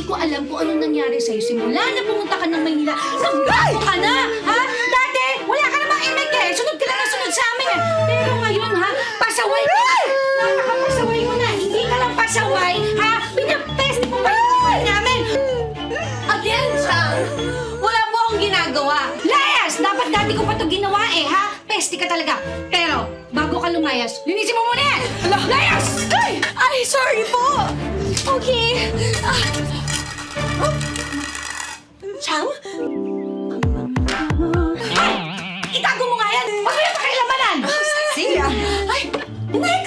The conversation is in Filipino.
hindi ko alam kung anong nangyari sa'yo simula na pumunta ka ng Maynila. Nagbago ka na, ha? Dati, wala ka namang imig eh. Sunod ka lang na sunod sa amin eh. Pero ngayon, ha? Pasaway ka na. Napakapasaway mo na. Hindi ka lang pasaway, ha? Pinapest mo pa yung buhay namin. Again, Chang! Wala po akong ginagawa. Layas! Dapat dati ko pa to ginawa eh, ha? Pesti ka talaga. Pero, bago ka lumayas, linisin mo muna yan! Layas! Ay! Ay, sorry po! Okay. Ah. Chang? Itago mo nga yan! Huwag mo yung pakialamanan! Sige. Ay, next